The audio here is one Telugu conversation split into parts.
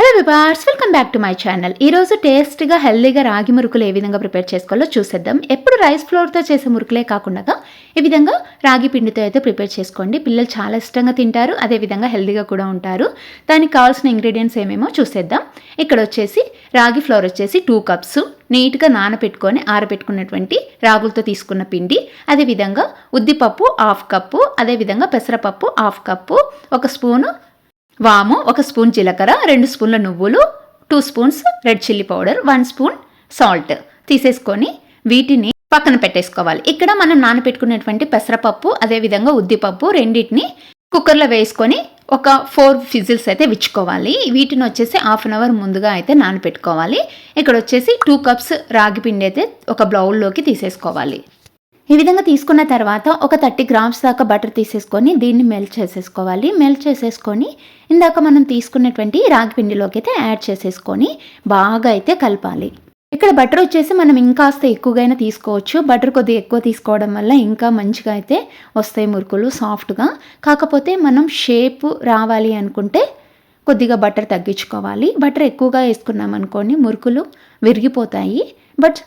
Hello viewers welcome back to my channel ఈరోజు టేస్ట్గా హెల్దీగా రాగి మురుకులు ఏ విధంగా ప్రిపేర్ చేసుకోవాలో చూసేద్దాం. ఎప్పుడు రైస్ ఫ్లోర్తో చేసే మురుకులే కాకుండా ఈ విధంగా రాగి పిండితో అయితే ప్రిపేర్ చేసుకోండి. పిల్లలు చాలా ఇష్టంగా తింటారు అదేవిధంగా హెల్దీగా కూడా ఉంటారు. దానికి కావాల్సిన ఇంగ్రీడియంట్స్ ఏమేమో చూసేద్దాం. ఇక్కడ వచ్చేసి రాగి ఫ్లోర్ వచ్చేసి టూ కప్స్ నీట్గా నానబెట్టుకొని ఆరబెట్టుకున్నటువంటి రాగులతో తీసుకున్న పిండి. అదేవిధంగా ఉద్దిపప్పు హాఫ్ కప్పు అదేవిధంగా పెసరపప్పు హాఫ్ కప్పు ఒక స్పూను వాము ఒక స్పూన్ జీలకర్ర రెండు స్పూన్ల నువ్వులు two spoons red chilli powder one spoon salt తీసేసుకొని వీటిని పక్కన పెట్టేసుకోవాలి. ఇక్కడ మనం నానబెట్టుకునేటువంటి పెసరపప్పు అదేవిధంగా ఉద్దిపప్పు రెండింటిని కుక్కర్లో వేసుకొని ఒక ఫోర్ ఫిజిల్స్ అయితే విచ్చుకోవాలి. వీటిని వచ్చేసి హాఫ్ అన్ అవర్ ముందుగా అయితే నానబెట్టుకోవాలి ఇక్కడ వచ్చేసి టూ కప్స్ రాగి పిండి అయితే ఒక బ్లౌల్లోకి తీసేసుకోవాలి. ఈ విధంగా తీసుకున్న తర్వాత ఒక థర్టీ గ్రామ్స్ దాకా బటర్ తీసేసుకొని దీన్ని మెల్ట్ చేసేసుకోవాలి. మెల్ట్ చేసేసుకొని ఇందాక మనం తీసుకున్నటువంటి రాగి పిండిలోకి అయితే యాడ్ చేసేసుకొని బాగా అయితే కలపాలి. ఇక్కడ బటర్ వచ్చేసి మనం ఇంకాస్త ఎక్కువగా తీసుకోవచ్చు. బటర్ కొద్దిగా ఎక్కువ తీసుకోవడం వల్ల ఇంకా మంచిగా అయితే వస్తాయి మురుకులు సాఫ్ట్గా కాకపోతే మనం షేప్ రావాలి అనుకుంటే కొద్దిగా బటర్ తగ్గించుకోవాలి. బటర్ ఎక్కువగా వేసుకున్నాం అనుకోండి మురుకులు విరిగిపోతాయి. బట్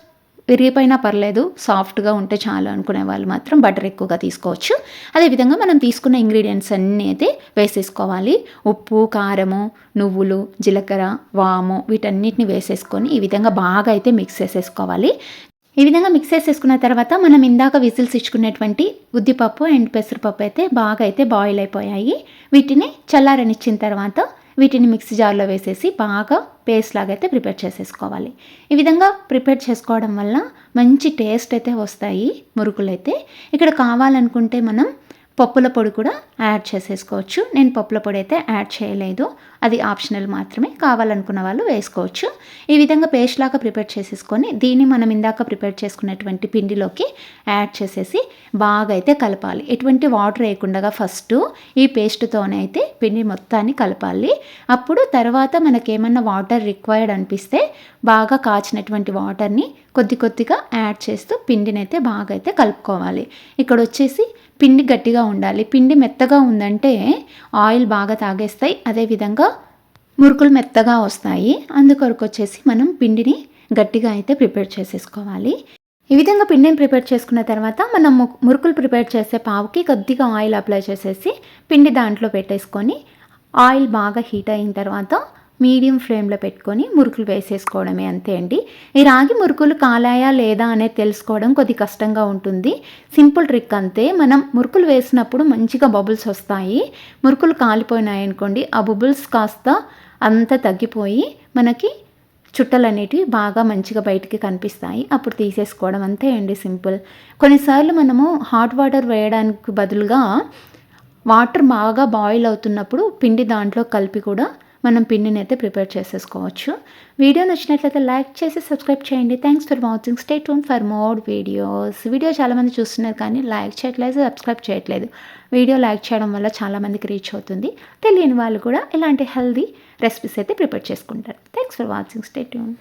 విరిగిపోయినా పర్లేదు సాఫ్ట్గా ఉంటే చాలు అనుకునే వాళ్ళు మాత్రం బటర్ ఎక్కువగా తీసుకోవచ్చు. అదేవిధంగా మనం తీసుకున్న ఇంగ్రీడియంట్స్ అన్నీ అయితే వేసేసుకోవాలి. ఉప్పు కారము నువ్వులు జీలకర్ర వాము వీటన్నిటిని వేసేసుకొని ఈ విధంగా బాగా అయితే మిక్స్ చేసేసుకోవాలి. ఈ విధంగా మిక్స్ చేసేసుకున్న తర్వాత మనం ఇందాక విజిల్స్ ఇచ్చుకునేటువంటి ఉద్దిపప్పు అండ్ పెసరపప్పు అయితే బాగా అయితే బాయిల్ అయిపోయాయి. వీటిని చల్లారనిచ్చిన తర్వాత వీటిని మిక్సీ జార్లో వేసేసి బాగా పేస్ట్ లాగా అయితే ప్రిపేర్ చేసేసుకోవాలి. ఈ విధంగా ప్రిపేర్ చేసుకోవడం వల్ల మంచి టేస్ట్ అయితే వస్తాయి మురుకులు అయితే ఇక్కడ కావాలనుకుంటే మనం పప్పుల పొడి కూడా యాడ్ చేసేసుకోవచ్చు. నేను పప్పుల పొడి అయితే యాడ్ చేయలేదు. అది ఆప్షనల్ మాత్రమే. కావాలనుకున్న వాళ్ళు వేసుకోవచ్చు. ఈ విధంగా పేస్ట్ లాగా ప్రిపేర్ చేసేసుకొని దీన్ని మనం ఇందాక ప్రిపేర్ చేసుకున్నటువంటి పిండిలోకి యాడ్ చేసేసి బాగా అయితే కలపాలి. ఎటువంటి వాటర్ వేయకుండా ఫస్ట్ ఈ పేస్ట్తోనే అయితే పిండి మొత్తాన్ని కలపాలి. అప్పుడు తర్వాత మనకేమన్నా వాటర్ రిక్వైర్డ్ అనిపిస్తే బాగా కాచినటువంటి వాటర్ని కొద్ది కొద్దిగా యాడ్ చేస్తూ పిండిని అయితే బాగా అయితే కలుపుకోవాలి. ఇక్కడ వచ్చేసి పిండి గట్టిగా ఉండాలి. పిండి మెత్తగా ఉందంటే ఆయిల్ బాగా తాగేస్తాయి. అదేవిధంగా మురుకులు మెత్తగా వస్తాయి. అందుకొరకు వచ్చేసి మనం పిండిని గట్టిగా అయితే ప్రిపేర్ చేసేసుకోవాలి. ఈ విధంగా పిండిని ప్రిపేర్ చేసుకున్న తర్వాత మనం మురుకులు ప్రిపేర్ చేసే పావుకి కొద్దిగా ఆయిల్ అప్లై చేసేసి పిండి దాంట్లో పెట్టేసుకొని ఆయిల్ బాగా హీట్ అయిన తర్వాత మీడియం ఫ్లేమ్లో పెట్టుకొని మురుకులు వేసేసుకోవడమే అంతే అండి. ఈ రాగి మురుకులు కాలాయా లేదా అనేది తెలుసుకోవడం కొద్ది కష్టంగా ఉంటుంది. సింపుల్ ట్రిక్ అంతే. మనం మురుకులు వేసినప్పుడు మంచిగా బబుల్స్ వస్తాయి. మురుకులు కాలిపోయినాయి అనుకోండి ఆ బబుల్స్ కాస్త అంతా తగ్గిపోయి మనకి చుట్టలు అనేటివి బాగా మంచిగా బయటికి కనిపిస్తాయి. అప్పుడు తీసేసుకోవడం అంతే అండి సింపుల్. కొన్నిసార్లు మనము హాట్ వాటర్ వేయడానికి బదులుగా వాటర్ బాగా బాయిల్ అవుతున్నప్పుడు పిండి దాంట్లో కలిపి కూడా మనం పిండిని అయితే ప్రిపేర్ చేసేసుకోవచ్చు. వీడియో నచ్చినట్లయితే లైక్ చేసి సబ్స్క్రైబ్ చేయండి. Thanks for watching stay tune for more videos video చాలామంది చూస్తున్నారు కానీ లైక్ చేయట్లేదు సబ్స్క్రైబ్ చేయట్లేదు. వీడియో లైక్ చేయడం వల్ల చాలామందికి రీచ్ అవుతుంది. తెలియని వాళ్ళు కూడా ఇలాంటి హెల్దీ రెసిపీస్ అయితే ప్రిపేర్ చేసుకుంటారు. Thanks for watching stay tune